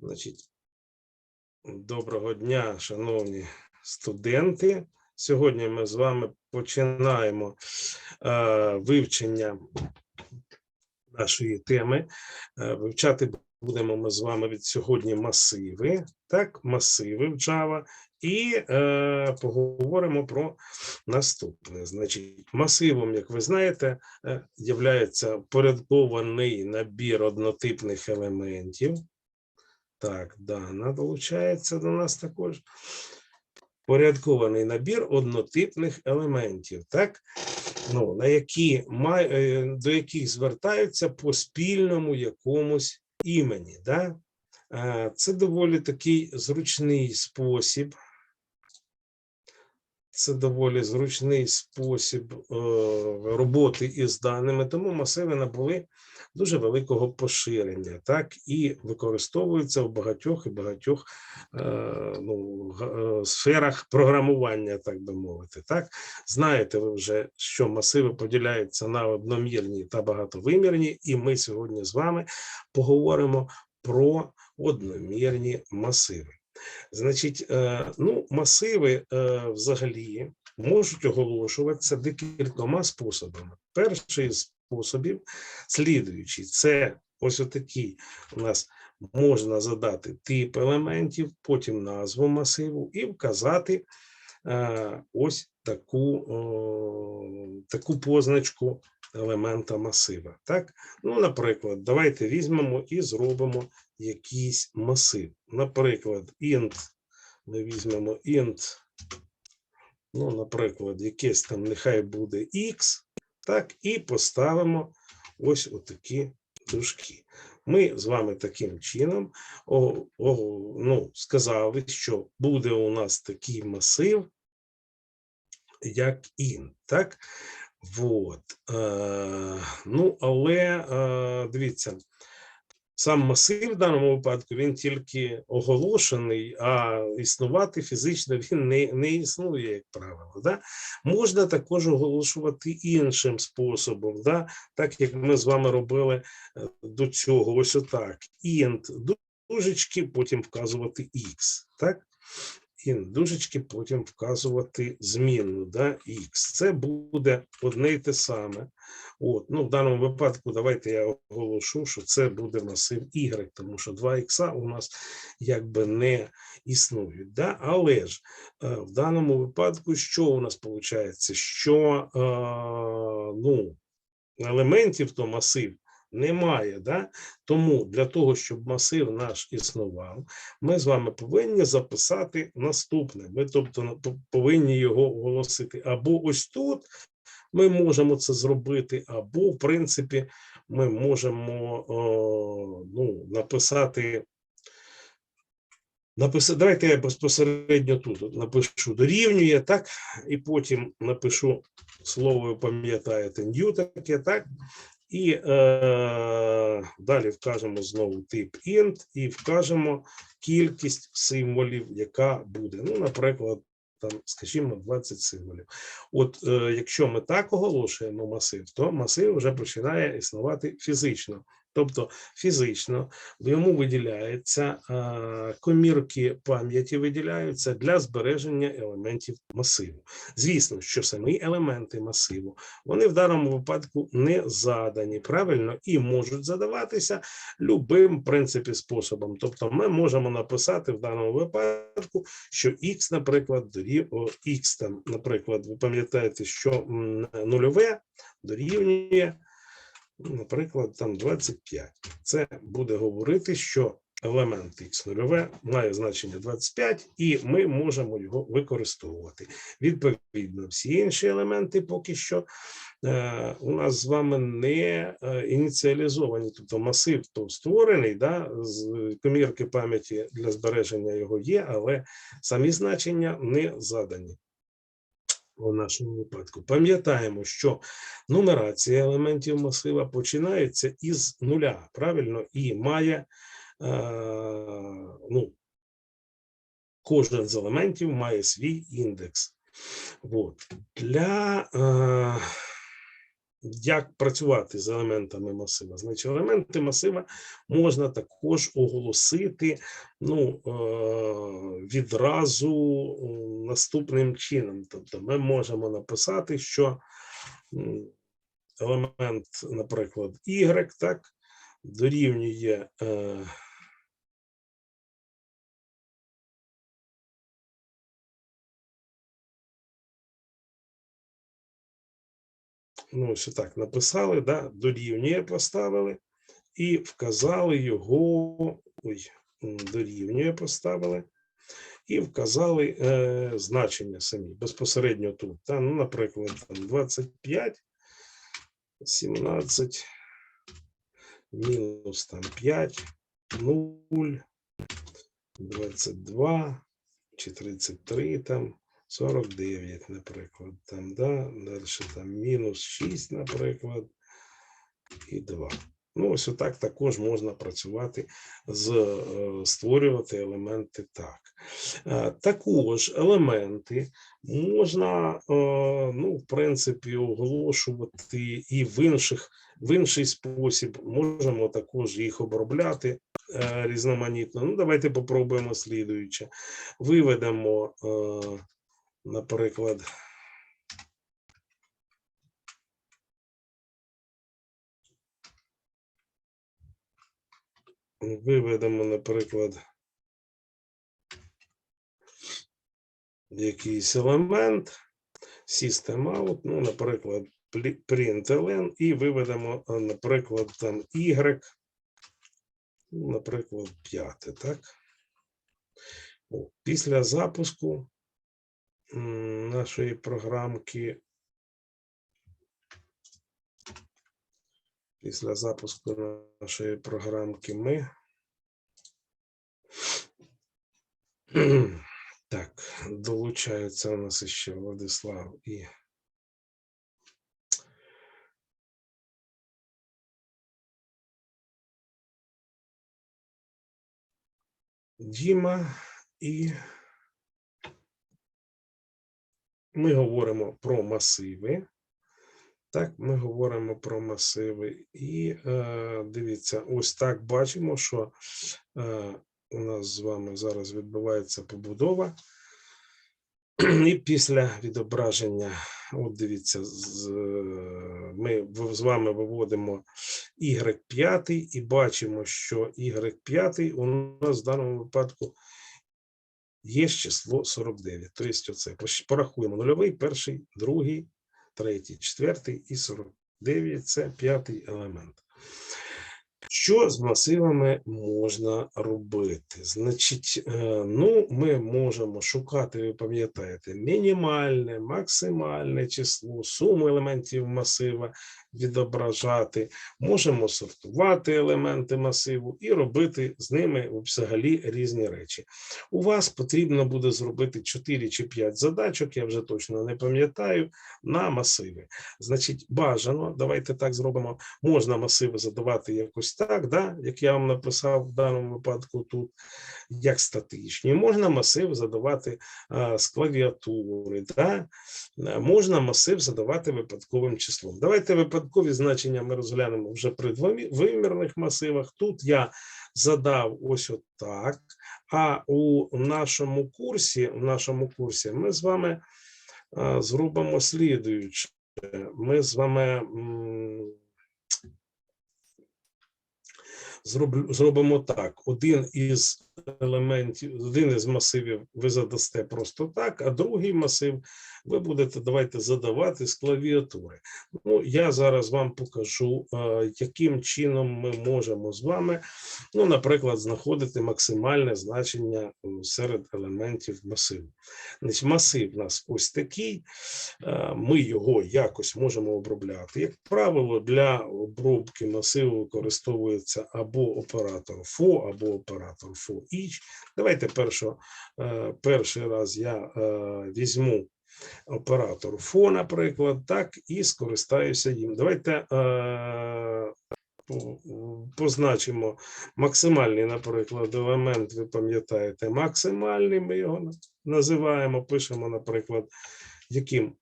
Значить, доброго дня, шановні студенти. Сьогодні ми з вами починаємо е, вивчення нашої теми. Е, вивчати будемо ми з вами від сьогодні масиви, так, масиви в Java, і е, поговоримо про наступне. Значить, масивом, як ви знаєте, е, являється порядкований набір однотипних елементів. Так, Дана долучається до нас також. Порядкований набір однотипних елементів, так? Ну, на які, е, до яких звертаються по спільному якомусь імені. Да? Е, Це доволі такий зручний спосіб. Це доволі зручний спосіб е, роботи із даними, тому масиви набули дуже великого поширення, так і використовуються в багатьох і багатьох е, ну, е, сферах програмування, так би мовити. Так, знаєте ви вже, що масиви поділяються на одномірні та багатовимірні, і ми сьогодні з вами поговоримо про одномірні масиви. Значить, е, ну, масиви е, взагалі можуть оголошуватися декількома способами. Перший з способів слідуючий це ось отакий у нас можна задати тип елементів, потім назву масиву і вказати е, ось таку, таку позначку елемента масива. Так? Ну, наприклад, давайте візьмемо і зробимо якийсь масив. Наприклад, int, ми візьмемо int, ну, наприклад, якесь там нехай буде x, так, і поставимо ось отакі дужки. Ми з вами таким чином о, о, ну, сказали, що буде у нас такий масив, як int, так? Вот. Е, ну, але е, дивіться, сам масив в даному випадку він тільки оголошений, а існувати фізично він не, не існує, як правило. Да? Можна також оголошувати іншим способом, да? так як ми з вами робили е, до цього. Ось отак. Int дужечки, потім вказувати x. Так? Int дужечки, потім вказувати змінну, да, x. Це буде одне й те саме. От, ну, в даному випадку давайте я оголошу, що це буде масив y, тому що 2х у нас якби не існують. Да? Але ж е, в даному випадку, що у нас виходить? Що е, ну, елементів то масив немає. Да? Тому для того, щоб масив наш існував, ми з вами повинні записати наступне. Ми, тобто, повинні його оголосити або ось тут. Ми можемо це зробити, або, в принципі, ми можемо о, ну, написати. Написати, давайте я безпосередньо тут напишу дорівнює, так, і потім напишу слово, пам'ятаєте, new таке, так, і е, далі вкажемо знову тип int і вкажемо кількість символів, яка буде. Ну, наприклад, там, скажімо, 20 символів. От е, якщо ми так оголошуємо масив, то масив вже починає існувати фізично. Тобто фізично йому виділяється е, комірки пам'яті виділяються для збереження елементів масиву. Звісно, що самі елементи масиву вони в даному випадку не задані правильно і можуть задаватися любим в принципі способом. Тобто, ми можемо написати в даному випадку, що x, наприклад, дорів... о, x там, наприклад, ви пам'ятаєте, що нульове дорівнює, наприклад, там 25. Це буде говорити, що елемент x нульове має значення 25, і ми можемо його використовувати. Відповідно, всі інші елементи поки що е, у нас з вами не е, ініціалізовані, тобто масив то створений, да, з комірки пам'яті для збереження його є, але самі значення не задані. У нашому випадку пам'ятаємо, що нумерація елементів масива починається із нуля, правильно, і має е, ну, кожен з елементів має свій індекс. От. Для е, як працювати з елементами масива? Значить, елементи масива можна також оголосити ну, е, відразу е, наступним чином. Тобто ми можемо написати, що елемент, наприклад, y, так, дорівнює. Е, ну, ось так написали, да, дорівнює поставили і вказали його, ой, дорівнює поставили, і вказали е, значення самі безпосередньо тут. Та, ну, наприклад, там 25, 17, мінус там 5, 0, 22 чи 33 там. 49, наприклад, там, да, далі там мінус 6, наприклад, і 2. Ну, ось отак також можна працювати з е, створювати елементи так. Е, Також елементи можна, е, ну, в принципі, оголошувати і в інших в інший спосіб. Можемо також їх обробляти різноманітно. Ну, давайте попробуємо слідуюче. Виведемо. Е, наприклад. Виведемо, наприклад, якийсь елемент, system out, ну, наприклад, println, і виведемо, наприклад, там y, ну, наприклад, 5, так? Після запуску нашої програмки. Після запуску нашої програмки ми. Так, долучаються у нас ще Владислав і. Діма і ми говоримо про масиви. Так, ми говоримо про масиви. І е, дивіться, ось так бачимо, що е, у нас з вами зараз відбувається побудова. І після відображення, от дивіться, з, ми з вами виводимо Y5 і бачимо, що Y5 у нас в даному випадку є число 49. Тобто, оце порахуємо нульовий, перший, другий, третій, четвертий і 49 це п'ятий елемент. Що з масивами можна робити? Значить, е, ну, ми можемо шукати, ви пам'ятаєте, мінімальне, максимальне число, суму елементів масива відображати, можемо сортувати елементи масиву і робити з ними взагалі різні речі. У вас потрібно буде зробити 4 чи 5 задачок, я вже точно не пам'ятаю, на масиви. Значить, бажано, давайте так зробимо. Можна масиви задавати якось так, да, як я вам написав в даному випадку тут, як статичні. Можна масив задавати а, з клавіатури, да? Можна масив задавати випадковим числом. Давайте випадкові значення ми розглянемо вже при двовимірних масивах. Тут я задав ось отак. А у нашому курсі, в нашому курсі ми з вами зробимо слідуюче. Ми з вами зробимо так: один із елементів, один із масивів ви задасте просто так, а другий масив ви будете давайте задавати з клавіатури. Ну, я зараз вам покажу, е, яким чином ми можемо з вами, ну, наприклад, знаходити максимальне значення серед елементів масиву. Значить, масив у нас ось такий. Е, Ми його якось можемо обробляти. Як правило, для обробки масиву використовується або оператор FO, або оператор each. Давайте першо, е, перший раз я візьму оператор ФО, наприклад, так, і скористаюся їм. Давайте е, позначимо максимальний, наприклад, елемент, ви пам'ятаєте, максимальний, ми його називаємо, пишемо, наприклад, яким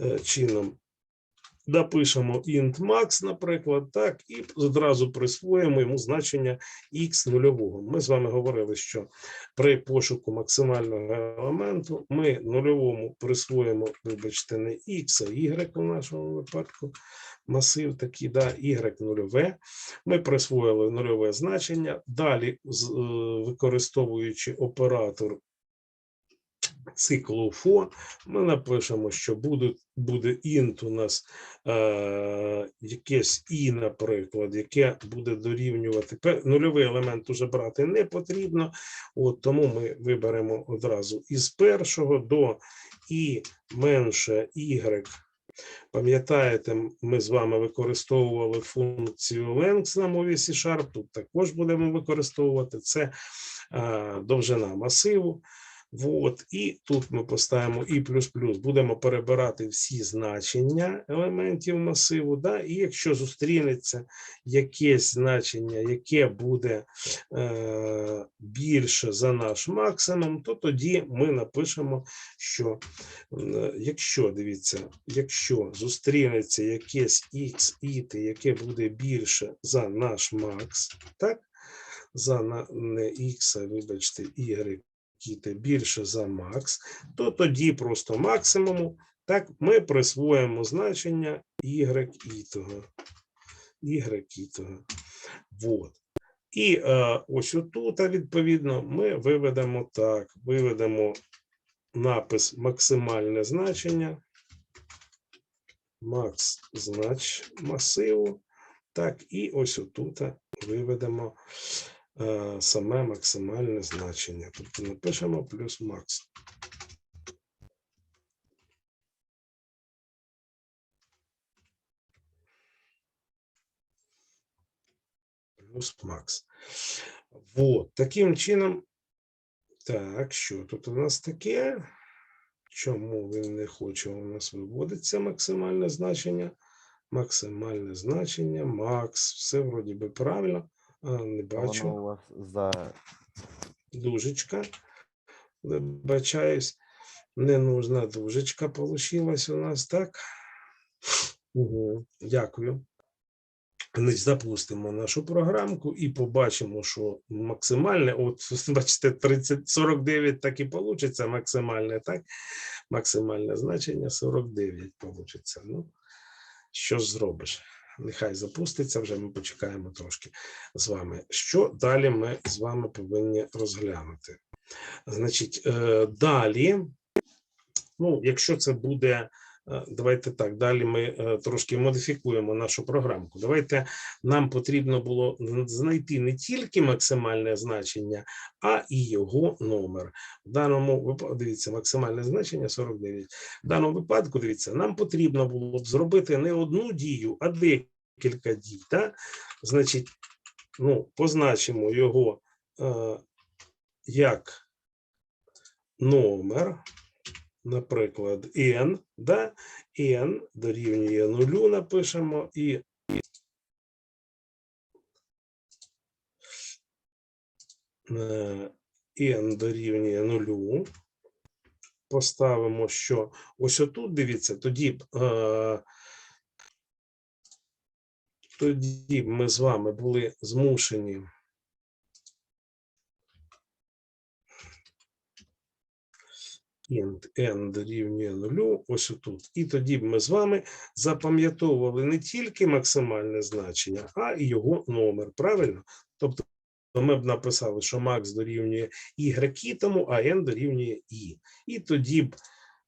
е, чином напишемо int max, наприклад, так, і одразу присвоїмо йому значення x нульового. Ми з вами говорили, що при пошуку максимального елементу ми нульовому присвоїмо, вибачте, не x, а y у нашому випадку. Масив такий, да, y нульове. Ми присвоїли нульове значення. Далі, е, використовуючи оператор циклу FO, ми напишемо, що буде, буде int у нас е, якесь і, наприклад, яке буде дорівнювати. Нульовий елемент уже брати не потрібно, от тому ми виберемо одразу із першого до і менше y. Пам'ятаєте, ми з вами використовували функцію length на мові C-Sharp, тут також будемо використовувати це е, довжина масиву. Вот, і тут ми поставимо і плюс-плюс, будемо перебирати всі значення елементів масиву. Да? І якщо зустрінеться якесь значення, яке буде е, більше за наш максимум, то тоді ми напишемо, що е, якщо дивіться, якщо зустрінеться якесь x іти, яке буде більше за наш макс, так? За на, не а вибачте, y кіти більше за макс, то тоді просто максимуму, так, ми присвоїмо значення y ітого. Y ітого. Вот. І е, ось отут, відповідно, ми виведемо так, виведемо напис максимальне значення, макс знач масиву, так, і ось отут виведемо саме максимальне значення. Тобто напишемо плюс макс. Плюс макс. Вот, таким чином. Так, що тут у нас таке? Чому він не хоче у нас виводиться максимальне значення? Максимальне значення, макс, все вроді би правильно. А, не бачу. Воно у вас за дужечка. Вибачаюсь, не нужна дужечка получилась у нас, так? Угу. Дякую. Запустимо нашу програмку і побачимо, що максимальне, от бачите, 30, 49 так і вийде, максимальне, так? Максимальне значення 49 вийде. Ну, що ж зробиш? Нехай запуститься, вже ми почекаємо трошки з вами. Що далі ми з вами повинні розглянути? Значить, е, далі, ну, якщо це буде, давайте так, далі ми е, трошки модифікуємо нашу програмку. Давайте нам потрібно було знайти не тільки максимальне значення, а і його номер. В даному випадку, дивіться, максимальне значення 49. В даному випадку, дивіться, нам потрібно було б зробити не одну дію, а декілька дій. Так? Значить, ну, позначимо його е, як номер, наприклад, n, да? n дорівнює нулю, напишемо, і е, n дорівнює нулю. Поставимо, що ось отут, дивіться, тоді е, тоді ми з вами були змушені int n дорівнює нулю, ось отут. І тоді б ми з вами запам'ятовували не тільки максимальне значення, а і його номер. Правильно? Тобто ми б написали, що max дорівнює y тому, а n дорівнює i. І тоді б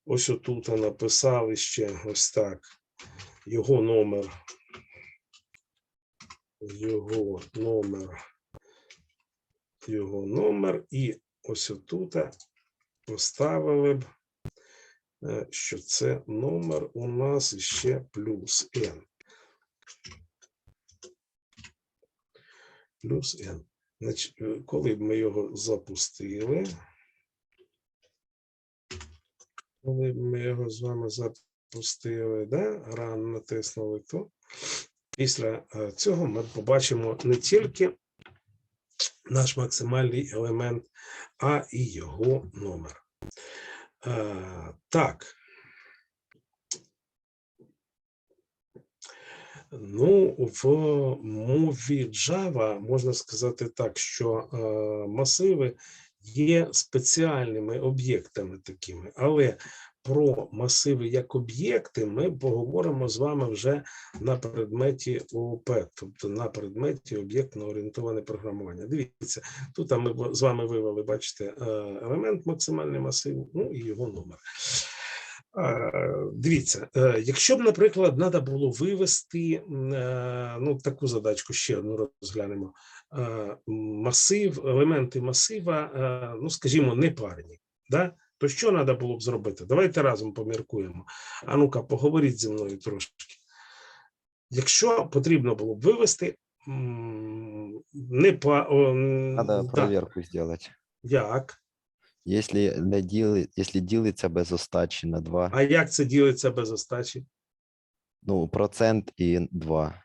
ось отут написали ще ось так. Його номер. Його номер. Його номер. І ось отут поставили б, е, що це номер у нас ще плюс n. Плюс n. Значить, е, коли б ми його запустили, коли б ми його з вами запустили, да, ран натиснули, то після е, цього ми побачимо не тільки наш максимальний елемент, а і його номер. Е, так. Ну, в мові Java можна сказати так, що е, масиви є спеціальними об'єктами такими, але про масиви як об'єкти ми поговоримо з вами вже на предметі ООП, тобто на предметі об'єктно орієнтоване програмування. Дивіться, тут ми з вами вивели, бачите, е, елемент максимальний масиву, ну і його номер. Е, Дивіться, е, якщо б, наприклад, треба було вивести ну, таку задачку, ще одну розглянемо. Масив, елементи масива, ну, скажімо, непарні. Да? То що треба було б зробити? Давайте разом поміркуємо. А ну-ка, поговоріть зі мною трошки. Якщо потрібно було б вивести не па, о, м, Надо проверку сделать. як? Если не діли, если ділиться без остачі на 2, А як це ділиться без остачі? ну, процент і 2.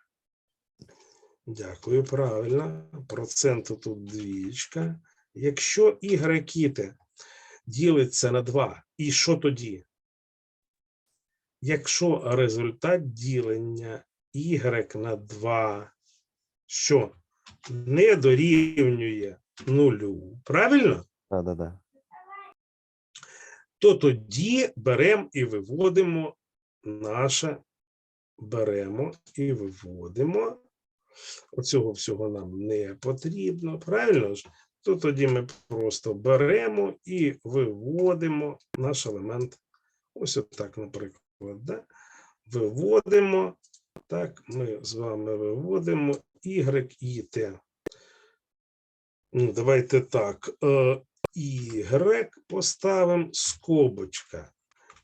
Дякую, правильно. Проценту тут двічка. Якщо y ділиться на 2, і що тоді? Якщо результат ділення y на 2, що не дорівнює нулю, правильно? Да-да-да. то тоді беремо і виводимо наше, беремо і виводимо. Оцього всього нам не потрібно, правильно ж? То тоді ми просто беремо і виводимо наш елемент. Ось отак, наприклад. Да? Виводимо. Так, ми з вами виводимо y і t. Ну, давайте так. е, Y поставимо скобочка.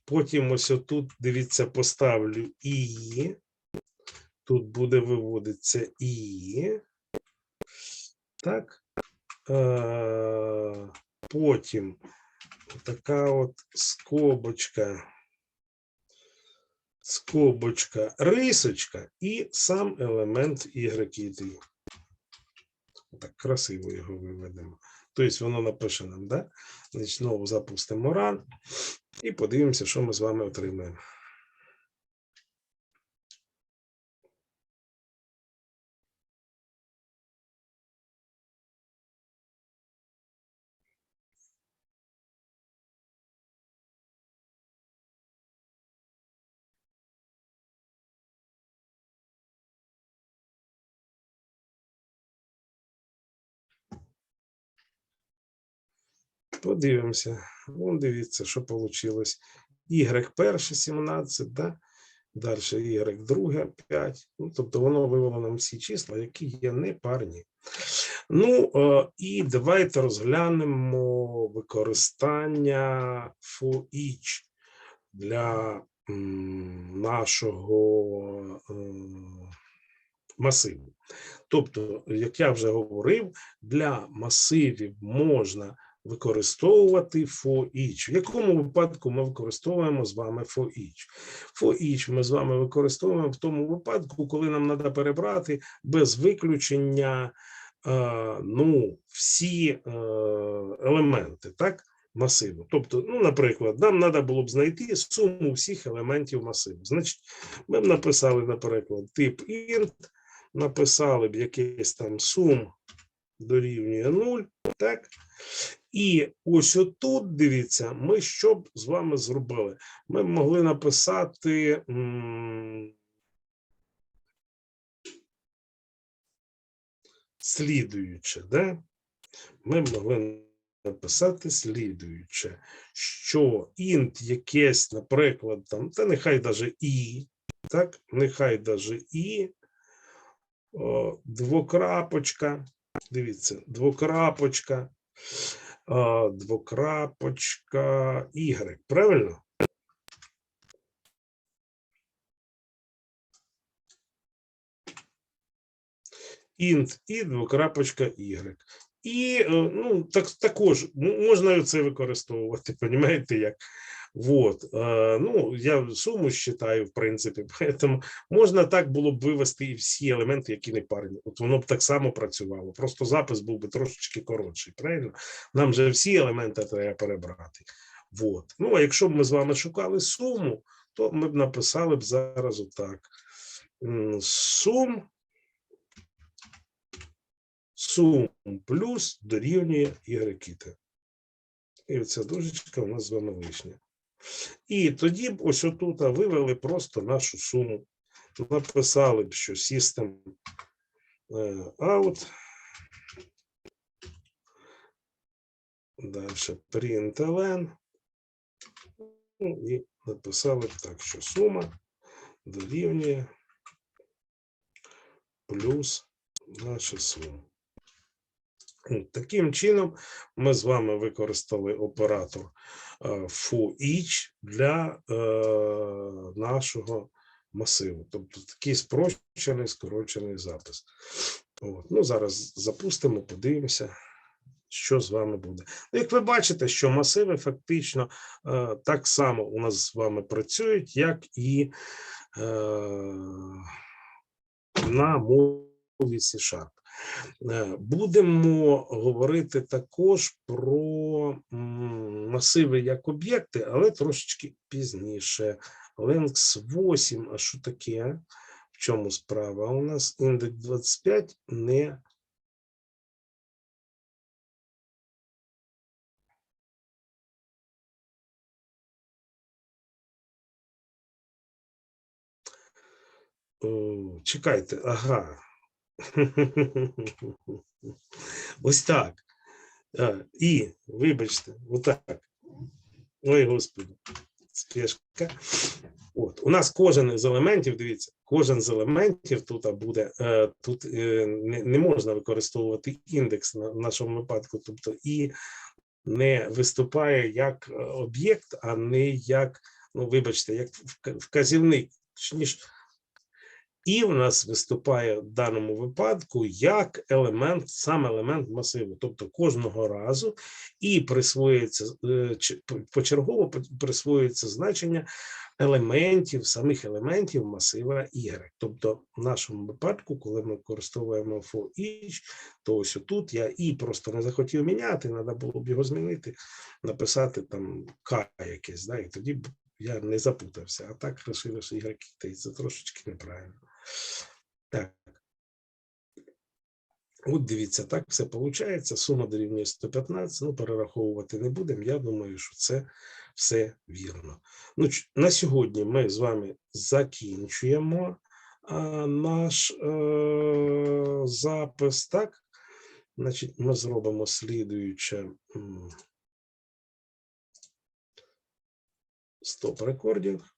Потім ось отут, дивіться, поставлю І. Тут буде виводитися І. Так. Е, Потім така от скобочка. Скобочка, рисочка і сам елемент Y і Так красиво його виведемо. Тобто воно напише нам, да? Значить, знову запустимо ран і подивимося, що ми з вами отримаємо. Подивимося. Ну, дивіться, що вийшло. Y перше 17, да? далі Y друге 5. Ну, тобто воно вивело нам всі числа, які є непарні. Ну, е, і давайте розглянемо використання for each для нашого е, масиву. Тобто, як я вже говорив, для масивів можна використовувати for each. В якому випадку ми використовуємо з вами for each? For each ми з вами використовуємо в тому випадку, коли нам треба перебрати без виключення е, ну, всі е, елементи, так? Масиву. Тобто, ну, наприклад, нам треба було б знайти суму всіх елементів масиву. Значить, ми б написали, наприклад, тип int, написали б якийсь там сум дорівнює 0, так? І ось отут, дивіться, ми що б з вами зробили? Ми б могли написати. Слідуюче, да? Ми могли написати слідуюче, що int якесь, наприклад, там, та нехай даже і, так, нехай даже і, о, двокрапочка, дивіться, двокрапочка, двокрапочка Y, правильно? Int і двокрапочка Y. І е, ну, так, також можна це використовувати, розумієте, як. Вот. Е, ну, я суму считаю, в принципі, поэтому можна так було б вивести і всі елементи, які не парні. От воно б так само працювало. Просто запис був би трошечки коротший, правильно? Нам же всі елементи треба перебрати. Вот. Ну, а якщо б ми з вами шукали суму, то ми б написали б зараз отак. сум сум плюс дорівнює y. І оця дужечка у нас з вами лишня. І тоді б ось отут вивели просто нашу суму. Написали б, що system е, out. Далі println. Ну, і написали б так, що сума дорівнює плюс наша сума. Ну, Таким чином, ми з вами використали оператор е, for each для е, нашого масиву. Тобто такий спрощений, скорочений запис. От. Ну, зараз запустимо, подивимося, що з вами буде. Ну, Як ви бачите, що масиви фактично е, так само у нас з вами працюють, як і на мові C-Sharp. Е, Будемо говорити також про масиви як об'єкти, але трошечки пізніше. Links 8, а що таке? В чому справа? У нас індекс 25 не чекайте, ага. Ось так. І, вибачте, отак. Ой, господи, спешка. От, у нас кожен з елементів, дивіться, кожен з елементів тут буде, е, тут е, не, можна використовувати індекс в нашому випадку, тобто і не виступає як е, об'єкт, а не як, ну, вибачте, як вказівник. Точніше, і в нас виступає в даному випадку як елемент, сам елемент масиву. Тобто кожного разу і присвоюється е, почергово присвоюється значення елементів, самих елементів масива Y. Тобто, в нашому випадку, коли ми використовуємо for each, то ось тут я і просто не захотів міняти, треба було б його змінити, написати там К якесь, да, і тоді б я не запутався. А так лишилося Y, це трошечки неправильно. Так. От дивіться, так все виходить. Сума дорівнює 115. Ну, перераховувати не будемо. Я думаю, що це все вірно. Ну, на сьогодні ми з вами закінчуємо а, наш е, запис. Так, значить, ми зробимо слідуюче. Стоп рекординг.